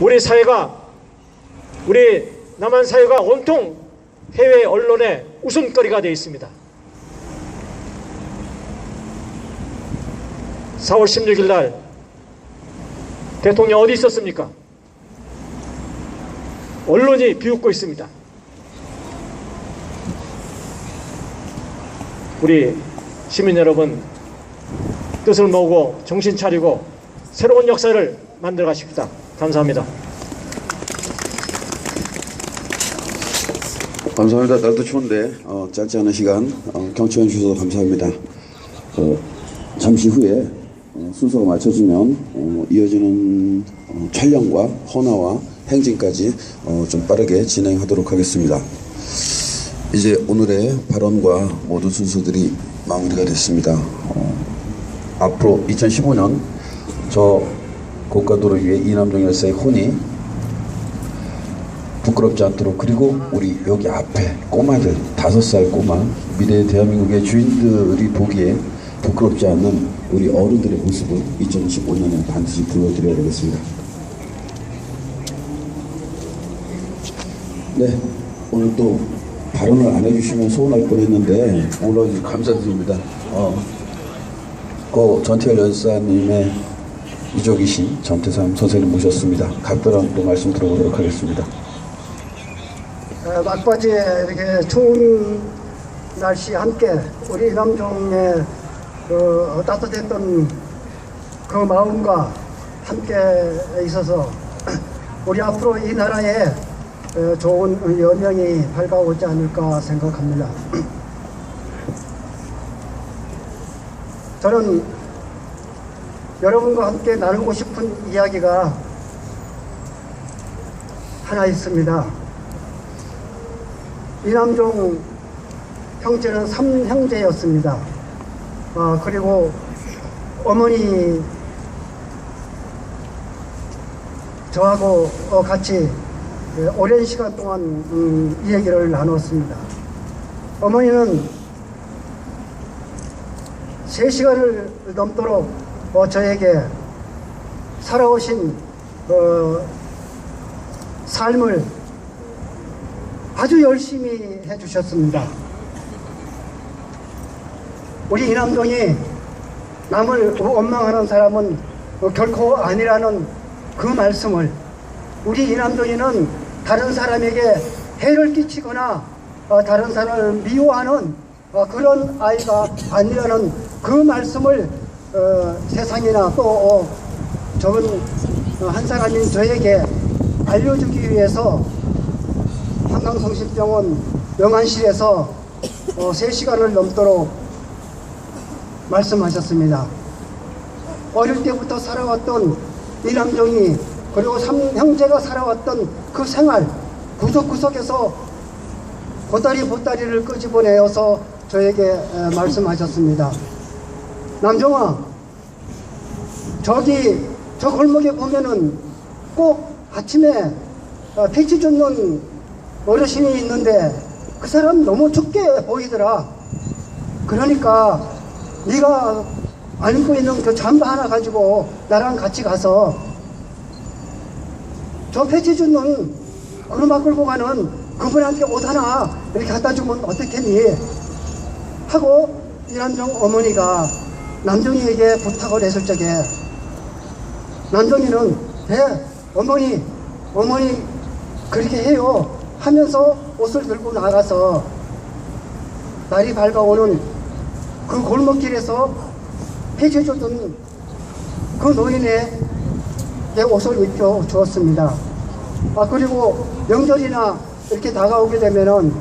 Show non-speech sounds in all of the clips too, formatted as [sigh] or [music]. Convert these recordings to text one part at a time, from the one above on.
우리 사회가 우리 남한 사회가 온통 해외 언론의 웃음거리가 되어 있습니다. 4월 16일 날 대통령 어디 있었습니까? 언론이 비웃고 있습니다. 우리 시민 여러분 뜻을 모으고 정신 차리고 새로운 역사를 만들어 가십시다. 감사합니다. 감사합니다. 날도 추운데 어, 짧지 않은 시간 어, 경청해 주셔서 감사합니다. 어, 잠시 후에 어, 순서가 맞춰지면 어, 이어지는 어, 촬영과 헌화와 행진까지 어, 좀 빠르게 진행하도록 하겠습니다. 이제 오늘의 발언과 모든 순서들이 마무리가 됐습니다. 어, 앞으로 2015년 저 고가도로 위에 이남정 열사의 혼이 부끄럽지 않도록 그리고 우리 여기 앞에 꼬마들 다섯 살 꼬마 미래 대한민국의 주인들이 보기에 부끄럽지 않는 우리 어른들의 모습을 2015년에 반드시 보여드려야 되겠습니다. 네, 오늘 또 발언을 안 해주시면 서운할 뻔했는데 오늘 감사드립니다. 어, 고 전태열 연사님의 이족이신 전태삼 선생님 모셨습니다. 각별한 또 말씀 들어보도록 하겠습니다. 어, 막바지에 이렇게 추운 날씨 함께 우리 남종의 그 따뜻했던 그 마음과 함께 있어서 [clears throat] 우리 앞으로 이 나라에 어, 좋은 여명이 밝아오지 않을까 생각합니다. [clears throat] 저는 여러분과 함께 나누고 싶은 이야기가 하나 있습니다. 이남종 형제는 삼형제였습니다. 아, 그리고 어머니 저하고 어, 같이 예, 오랜 시간 동안 음, 이 얘기를 나눴습니다. 어머니는 세 시간을 넘도록 어, 저에게 살아오신 어, 삶을 아주 열심히 해주셨습니다. 우리 이남동이 남을 원망하는 사람은 어, 결코 아니라는 그 말씀을 우리 이남동이는 다른 사람에게 해를 끼치거나 어, 다른 사람을 미워하는 어, 그런 아이가 아니라는 그 말씀을 어, 세상이나 또 어, 적은 어, 한 사람인 저에게 알려주기 위해서 한강성심병원 영안실에서 어, 3시간을 넘도록 말씀하셨습니다. 어릴 때부터 살아왔던 이남정이 그리고 삼 형제가 살아왔던 그 생활 구석구석에서 보따리 보따리를 끄집어내어서 저에게 에, 말씀하셨습니다. 남정아 저기 저 골목에 보면은 꼭 아침에 어, 패치 줍는 어르신이 있는데 그 사람 너무 춥게 보이더라. 그러니까 네가 안 입고 있는 그 잠바 하나 가지고 나랑 같이 가서 저 패치 줍는 구르마 끌고 가는 그분한테 옷 하나 이렇게 갖다 주면 어떻겠니? 하고 이남정 어머니가 남정이에게 부탁을 했을 적에 남정이는 네 어머니 어머니 그렇게 해요 하면서 옷을 들고 나가서 날이 밝아오는 그 골목길에서 해줘줬던 그 노인의 내 옷을 입혀 주었습니다. 아 그리고 명절이나 이렇게 다가오게 되면은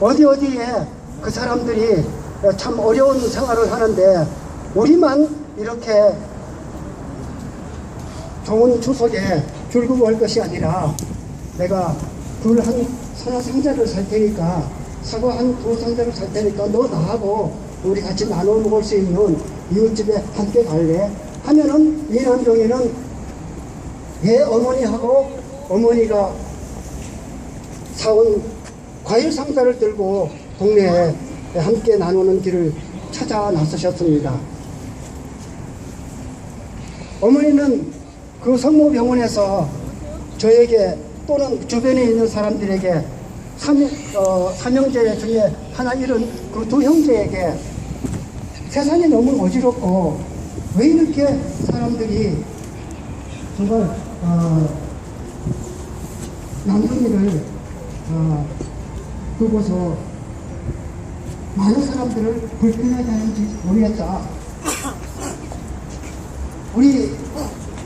어디 어디에 그 사람들이 참 어려운 생활을 하는데 우리만 이렇게 좋은 추석에 즐거워할 것이 아니라 내가 귤한 사과 상자를 살 테니까 사과 한 두 상자를 살 테니까 너 나하고 우리 같이 나눠 먹을 수 있는 이웃집에 함께 갈래? 하면은 이 남종이는 내 어머니하고 어머니가 사온 과일 상자를 들고 동네에 함께 나누는 길을 찾아 나서셨습니다. 어머니는 그 성모병원에서 저에게 또는 주변에 있는 사람들에게 삼, 어, 삼형제 중에 하나 이런 그 두 형제에게 세상이 너무 어지럽고 왜 이렇게 사람들이 정말 어, 남성이를 어, 두고서 많은 사람들을 불편하게 하는지 모르겠다. 우리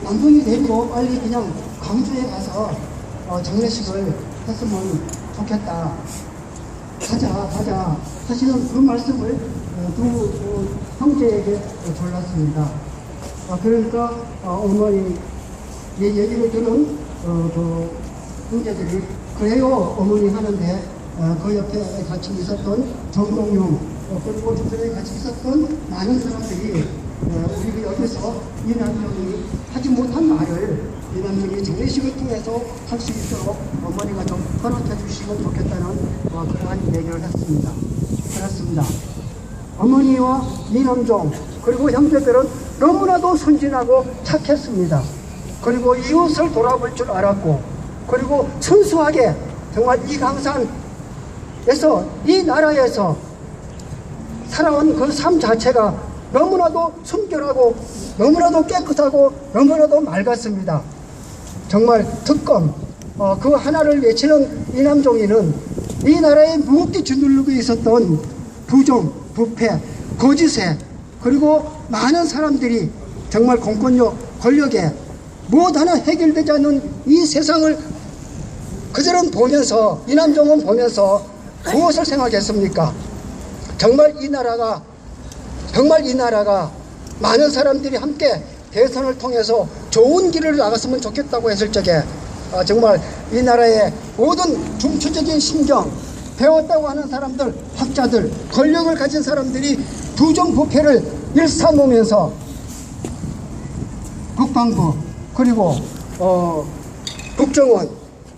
남성이 되고 빨리 그냥 광주에 가서 어, 장례식을 했으면 좋겠다. 가자, 가자. 사실은 그 말씀을 어, 두 어, 형제에게 어, 졸랐습니다. 아, 그러니까 어, 어머니 예, 얘기를 들은 어, 그 형제들이 그래요 어머니 하는데 어, 그 옆에 같이 있었던 정동용 어, 그리고 주변에 같이 있었던 많은 사람들이 어, 우리 여기서 이남정이 하지 못한 말을 이남정이 장례식을 통해서 할 수 있도록 어머니가 좀 허락해 주시면 좋겠다는 어, 그러한 얘기를 했습니다. 그렇습니다. 어머니와 이남종 그리고 형제들은 너무나도 순진하고 착했습니다. 그리고 이웃을 돌아볼 줄 알았고 그리고 순수하게 정말 이 강산에서 이 나라에서 살아온 그 삶 자체가 너무나도 순결하고 너무나도 깨끗하고 너무나도 맑았습니다. 정말 특검 어, 그 하나를 외치는 이남종이는 이 나라에 무겁게 짓누르고 있었던 부정, 부패, 거짓에 그리고 많은 사람들이 정말 공권력, 권력에 무엇 하나 해결되지 않는 이 세상을 그들은 보면서 이남종은 보면서 무엇을 생각했습니까? 정말 이 나라가 정말 이 나라가 많은 사람들이 함께 대선을 통해서 좋은 길을 나갔으면 좋겠다고 했을 적에 아, 정말 이 나라의 모든 중추적인 신경 배웠다고 하는 사람들 학자들 권력을 가진 사람들이 부정부패를 일삼으면서 국방부 그리고 어, 국정원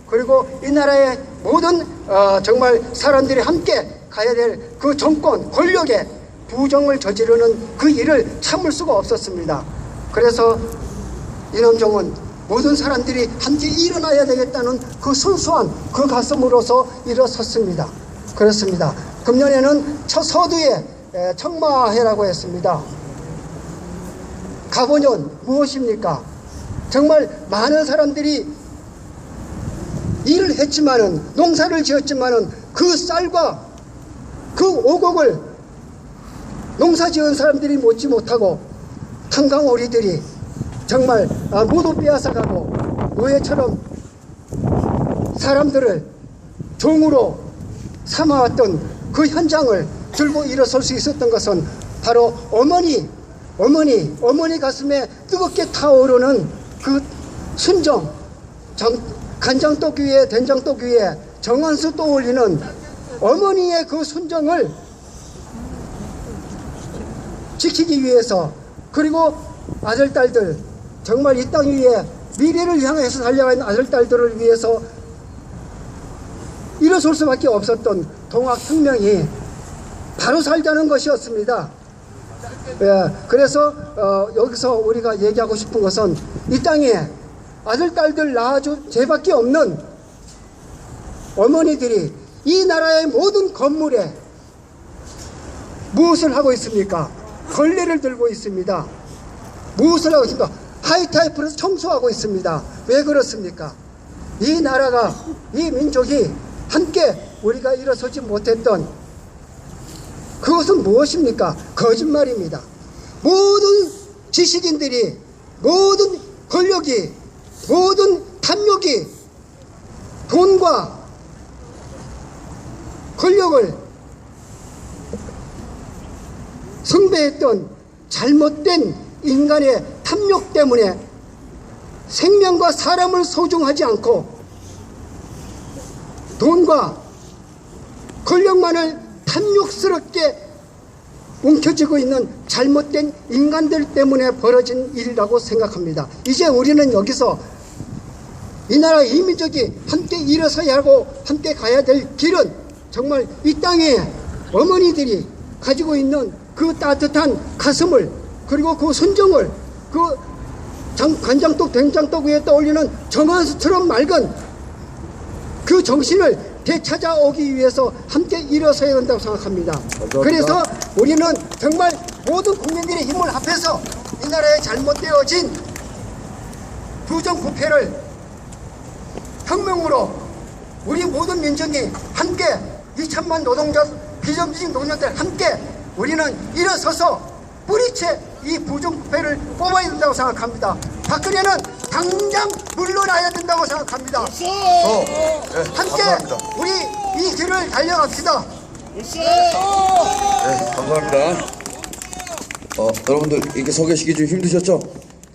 그리고 이 나라의 모든 어, 정말 사람들이 함께 가야 될 그 정권 권력의 부정을 저지르는 그 일을 참을 수가 없었습니다. 그래서 이남정은 모든 사람들이 함께 일어나야 되겠다는 그 순수한 그 가슴으로서 일어섰습니다. 그렇습니다. 금년에는 첫 서두에 에, 청마해라고 했습니다. 가보년 무엇입니까? 정말 많은 사람들이 일을 했지만은 농사를 지었지만은 그 쌀과 그 오곡을 농사 지은 사람들이 먹지 못하고 탄강오리들이 정말 아, 모두 빼앗아가고 노예처럼 사람들을 종으로 삼아왔던 그 현장을 들고 일어설 수 있었던 것은 바로 어머니, 어머니, 어머니 가슴에 뜨겁게 타오르는 그 순정, 정, 간장떡 위에 된장떡 위에 정한수 떠올리는 어머니의 그 순정을 지키기 위해서 그리고 아들 딸들 정말 이 땅 위에 미래를 향해서 달려가는 아들 딸들을 위해서 일어설 수밖에 없었던 동학혁명이 바로 살자는 것이었습니다. 예, 그래서 어, 여기서 우리가 얘기하고 싶은 것은 이 땅에 아들 딸들 낳아준 죄밖에 없는 어머니들이 이 나라의 모든 건물에 무엇을 하고 있습니까? 걸레를 들고 있습니다. 무엇을 하고 있습니까? 하이타이프를 청소하고 있습니다. 왜 그렇습니까? 이 나라가, 이 민족이 함께 우리가 일어서지 못했던 그것은 무엇입니까? 거짓말입니다. 모든 지식인들이, 모든 권력이, 모든 탐욕이 돈과 권력을 숭배했던 잘못된 인간의 탐욕 때문에 생명과 사람을 소중하지 않고 돈과 권력만을 탐욕스럽게 움켜쥐고 있는 잘못된 인간들 때문에 벌어진 일이라고 생각합니다. 이제 우리는 여기서 이 나라 이민족이 함께 일어서야 하고 함께 가야 될 길은 정말 이 땅에 어머니들이 가지고 있는 그 따뜻한 가슴을 그리고 그 순정을 그 장, 간장떡 된장떡 위에 떠올리는 정한수처럼 맑은 그 정신을 되찾아오기 위해서 함께 일어서야 한다고 생각합니다. 그래서 우리는 정말 모든 국민들의 힘을 합해서 이 나라에 잘못되어진 부정부패를 혁명으로 우리 모든 민중이 함께 2천만 노동자 비정규직 노동자들 함께 우리는 일어서서 뿌리채 이 부정부패를 뽑아야 된다고 생각합니다. 박근혜는 당장 물러나야 된다고 생각합니다. 어, 네, 함께 감사합니다. 우리 이 길을 달려갑시다. 네, 감사합니다. 어, 여러분들 이렇게 서 계시기 좀 힘드셨죠?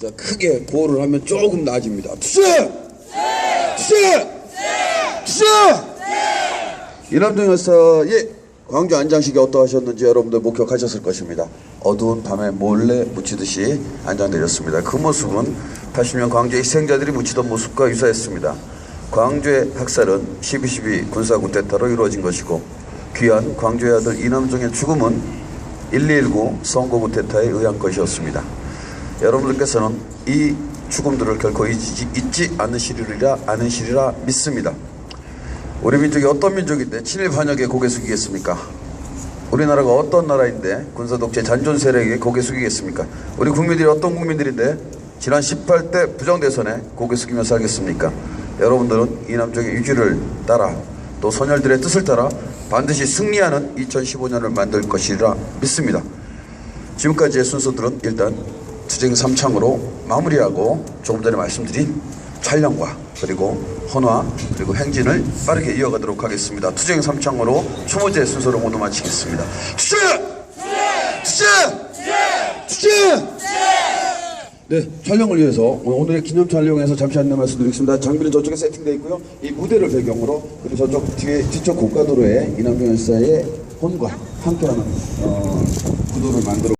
자, 크게 구호를 하면 조금 나아집니다. 투쟁! 투쟁! 투쟁! 이남동 열사의 광주 안장식이 어떠하셨는지 여러분들 목격하셨을 것입니다. 어두운 밤에 몰래 묻히듯이 안장내렸습니다. 그 모습은 80년 광주의 희생자들이 묻히던 모습과 유사했습니다. 광주의 학살은 12.12 군사 쿠데타로 이루어진 것이고 귀한 광주의 아들 이남종의 죽음은 119 선거 쿠데타에 의한 것이었습니다. 여러분들께서는 이 죽음들을 결코 잊지, 잊지 않으시리라 않으시리라 믿습니다. 우리 민족이 어떤 민족인데 친일 반역에 고개 숙이겠습니까? 우리나라가 어떤 나라인데 군사 독재 잔존 세력에게 고개 숙이겠습니까? 우리 국민들이 어떤 국민들인데 지난 18대 부정대선에 고개 숙이며 살겠습니까? 여러분들은 이남족의 유지를 따라 또 선열들의 뜻을 따라 반드시 승리하는 2015년을 만들 것이라 믿습니다. 지금까지의 순서들은 일단 투쟁 3창으로 마무리하고 조금 전에 말씀드린 촬영과 그리고 헌화 그리고 행진을 빠르게 이어가도록 하겠습니다. 투쟁 3창으로 추모제 순서를 모두 마치겠습니다. 투쟁! 투쟁! 투쟁! 네, 촬영을 위해서 오늘의 기념 촬영에서 잠시 안내 말씀드리겠습니다. 장비는 저쪽에 세팅되어 있고요. 이 무대를 배경으로 그리고 저쪽 뒤에 뒤쪽 고가도로에 이남경 열사의 혼과 함께하는 어, 구도를 만들어.